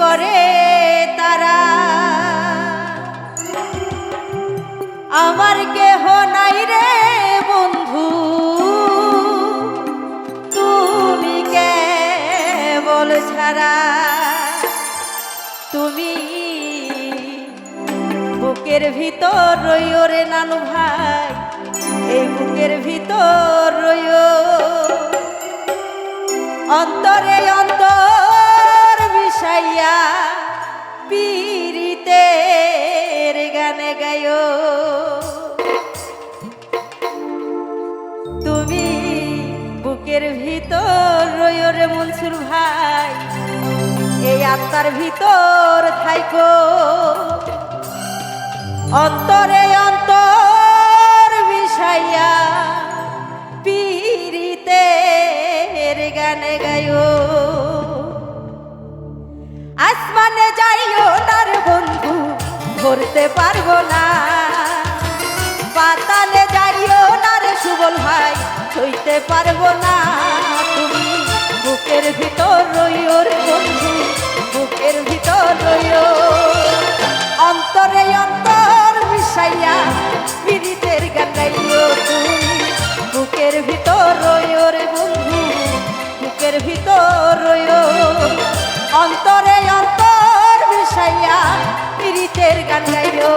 করে তারা। আমার কেহ নাই রে বন্ধু, তুমি কেবল ছাড়া। তুমি বুকের ভিতর রইও রে নানু ভাই, এই বুকের ভিতর রইও। অন্তরে অন্তর মিশাইয়া পীড়িতের গানে গায়ো। তুমি বুকের ভিতর রইও রে মনসুর ভাই, এই আত্মার ভিতর থাইকো। অন্তরে অন্তর মিশাইয়া পীড়িতের গানে গায়ো। আসমানে যাইও তার বন্ধু, ধরতে পারব না। পাতালে যাইও না রে সুবল ভাই, ছইতে পারব না তুমি। বুকের ভিতর রইও রে বন্ধু, বুকের ভিতর রইও। অন্তরে অন্তর মিশাইয়া পীড়িতের গান গাইও তুমি। বুকের ভিতর রইও রে বন্ধু, বুকের ভিতর রইও। অন্তরে অন্তর মিশাইয়া পীড়িতের গান গাইও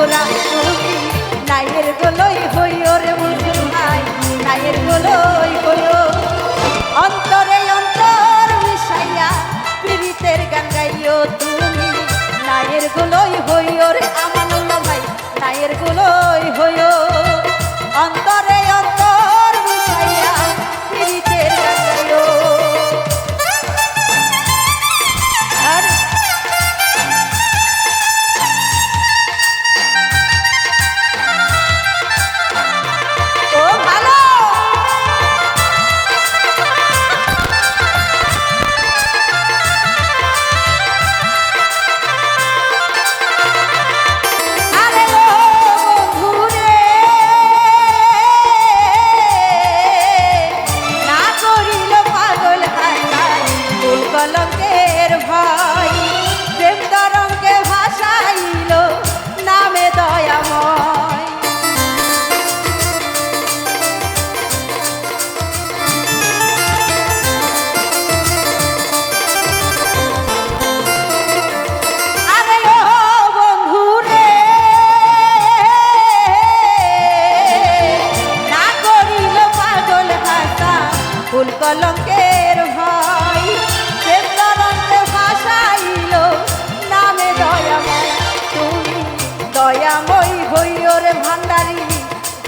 তুমি নায়ের গোলই হইও রে ভাই নায়ের গোলই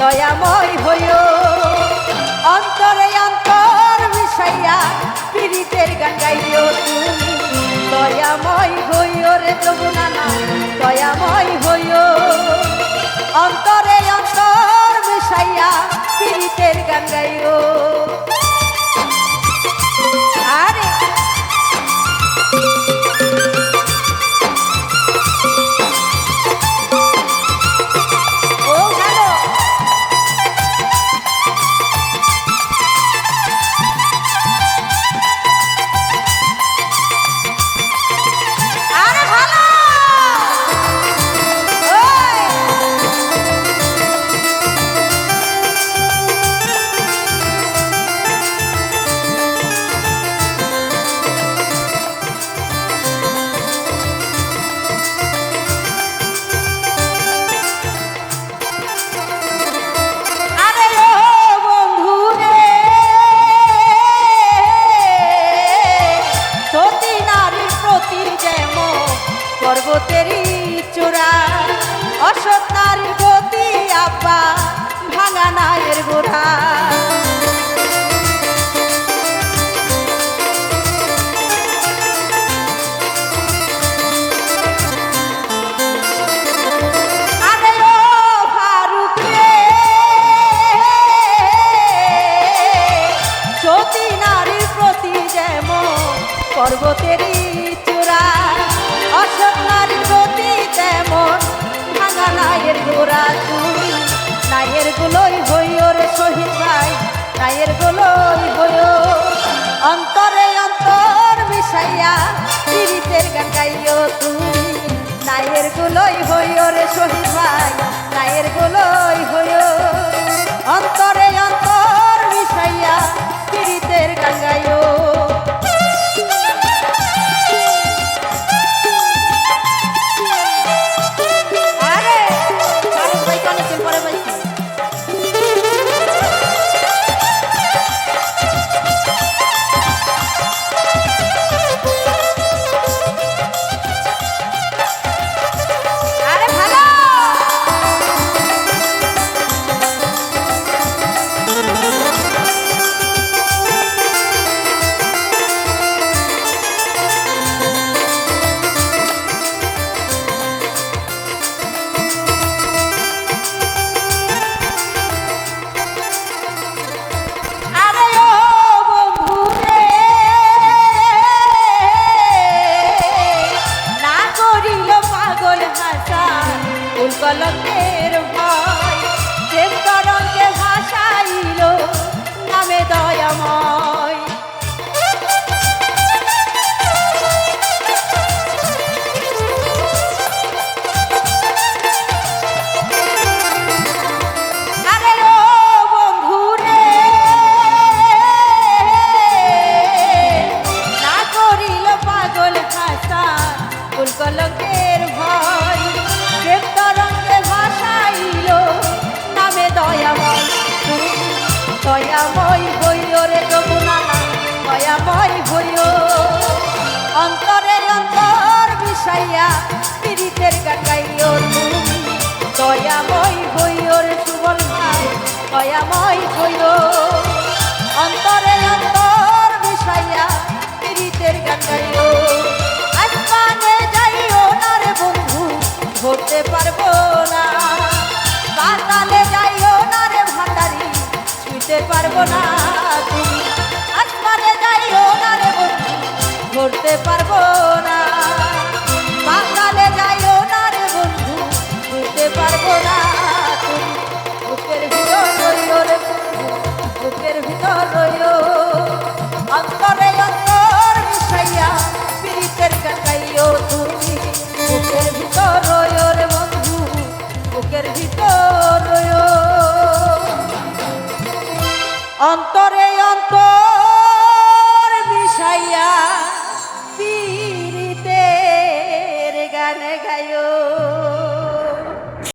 দয়াময় হইও। অন্তরে অন্তর মিশাইয়া পীড়িতের গান গাইও তুমি। দয়াময় হইও রে প্রভু নানা, দয়াময় হইও। অন্তরে অন্তর মিশাইয়া পীড়িতের গান গাইও চোরা। অসতার গতি আপা ভাঙা নায়ের গোড়া। নায়ের গোলই হইও। অন্তরে অন্তর মিশাইয়া পীড়িতের গান গাইও তুমি। নায়ের গোলই হইও রে শহীদ ভাই, নায়ের গোলই হইও। অন্তরে অন্তর মিশাইয়া উল্কলকের দয়াময় হইল রে যমুনা দয়াময় হইল অন্তরে অন্তর বিষাইয়া পীড়িতের গান গাইও তুমি। দয়াময় হইও রে সুবল ভাই দয়াময় হইও। ধরতে পারব না। পাতালে যাইও না রে বন্ধু ধরতে পারব না বুকের ভিতর রইও রে বুকের ভিতর রইও। অন্তরে অন্তর মিশাইয়া পীড়িতের কাটাইও তুমি। বুকের ভিতর রইও রে বন্ধু, বুকের ভিতর রইও। অন্তরে অন্তর